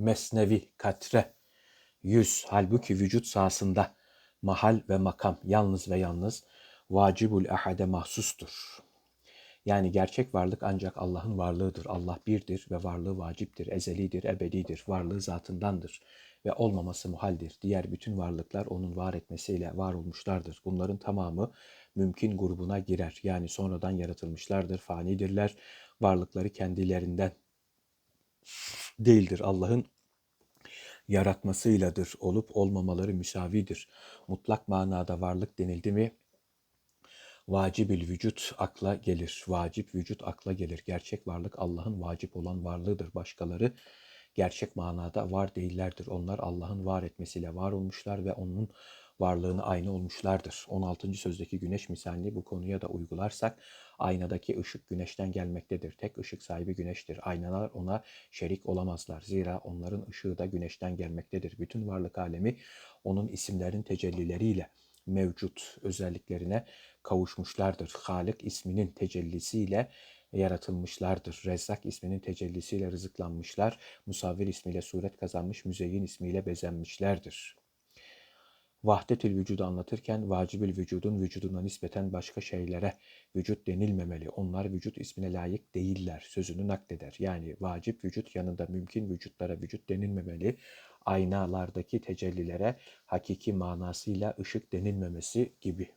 mesnevi, katre, yüz, halbuki vücut sahasında mahal ve makam yalnız ve yalnız vacibul ahade mahsustur. Yani gerçek varlık ancak Allah'ın varlığıdır. Allah birdir ve varlığı vaciptir, ezelidir, ebedidir, varlığı zatındandır ve olmaması muhaldir. Diğer bütün varlıklar onun var etmesiyle var olmuşlardır. Bunların tamamı mümkün grubuna girer. Yani sonradan yaratılmışlardır, fanidirler. Varlıkları kendilerinden değildir. Allah'ın yaratmasıyladır. Olup olmamaları müsavidir. Mutlak manada varlık denildi mi Vacibil vücut akla gelir. Vacip vücut akla gelir. Gerçek varlık Allah'ın vacip olan varlığıdır. Başkaları gerçek manada var değillerdir. Onlar Allah'ın var etmesiyle var olmuşlar ve onun varlığını aynı olmuşlardır. 16. sözdeki güneş misalini bu konuya da uygularsak aynadaki ışık güneşten gelmektedir. Tek ışık sahibi güneştir. Aynalar ona şerik olamazlar. Zira onların ışığı da güneşten gelmektedir. Bütün varlık alemi onun isimlerin tecellileriyle mevcut özelliklerine kavuşmuşlardır. Halik isminin tecellisiyle yaratılmışlardır. Rezzak isminin tecellisiyle rızıklanmışlar. Musavvir ismiyle suret kazanmış, müzeyyin ismiyle bezenmişlerdir. Vahdetül vücudu anlatırken vacibül vücudun vücuduna nispeten başka şeylere vücut denilmemeli. Onlar vücut ismine layık değiller sözünü nakleder. Yani vacip vücut yanında mümkün vücutlara vücut denilmemeli. Aynalardaki tecellilere hakiki manasıyla ışık denilmemesi gibi.